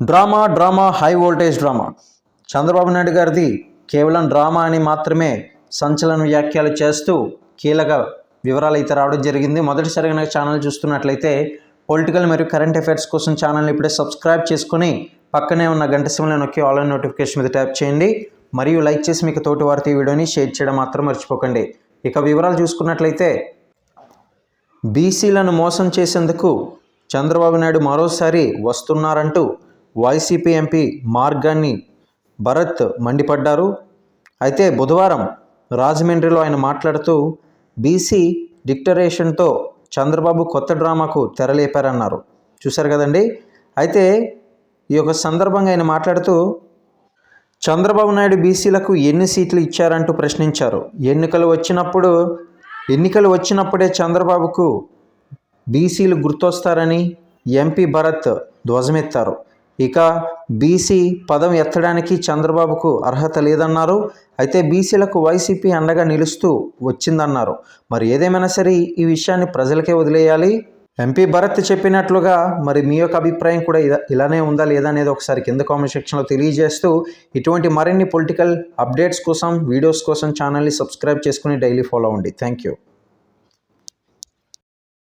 Drama drama high voltage drama. Chandrababu Naidu గారిది కేవలం drama అని మాత్రమే సంచలన వ్యాఖ్యలు చేస్తూ కీలక వివరాలు అయితే రావడం జరిగింది. మొదటిసారిగా నా ఛానల్ చూస్తున్నట్లయితే పొలిటికల్ మరియు కరెంట్ అఫైర్స్ కోసం ఛానల్ ఇప్పుడే సబ్స్క్రైబ్ చేసుకుని పక్కనే ఉన్న గంట సిమ్లో నొక్కి ఆన్లైన్ నోటిఫికేషన్ మీద ట్యాప్ చేయండి. మరియు లైక్ చేసి మీకు తోటి వారితో ఈ వీడియోని షేర్ చేయడం మాత్రం మర్చిపోకండి. ఇక వివరాలు చూసుకున్నట్లయితే బీసీలను మోసం చేసేందుకు చంద్రబాబు నాయుడు మరోసారి వస్తున్నారంటూ వైసీపీ ఎంపీ మార్గాన్ని భరత్ మండిపడ్డారు. అయితే బుధవారం రాజమండ్రిలో ఆయన మాట్లాడుతూ బీసీ డిక్టరేషన్తో చంద్రబాబు కొత్త డ్రామాకు తెరలేపారన్నారు. చూశారు కదండి? అయితే ఈ యొక్క సందర్భంగా ఆయన మాట్లాడుతూ చంద్రబాబు నాయుడు బీసీలకు ఎన్ని సీట్లు ఇచ్చారంటూ ప్రశ్నించారు. ఎన్నికలు వచ్చినప్పుడు ఎన్నికలు వచ్చినప్పుడే చంద్రబాబుకు బీసీలు గుర్తొస్తారని ఎంపీ భరత్ ధ్వజమెత్తారు. ఇక బీసీ పదం ఎత్తడానికి చంద్రబాబుకు అర్హత లేదన్నారు. అయితే బీసీలకు వైసీపీ అండగా నిలుస్తూ వచ్చిందన్నారు. మరి ఏదేమైనా సరే ఈ విషయాన్ని ప్రజలకే వదిలేయాలి. ఎంపీ భరత్ చెప్పినట్లుగా మరి మీ యొక్క అభిప్రాయం కూడా ఇలానే ఉందా లేదా అనేది ఒకసారి కింద కామెంట్ సెక్షన్లో తెలియజేస్తూ ఇటువంటి మరిన్ని పొలిటికల్ అప్డేట్స్ కోసం వీడియోస్ కోసం ఛానల్ని సబ్స్క్రైబ్ చేసుకుని డైలీ ఫాలో అవ్వండి. Thank you.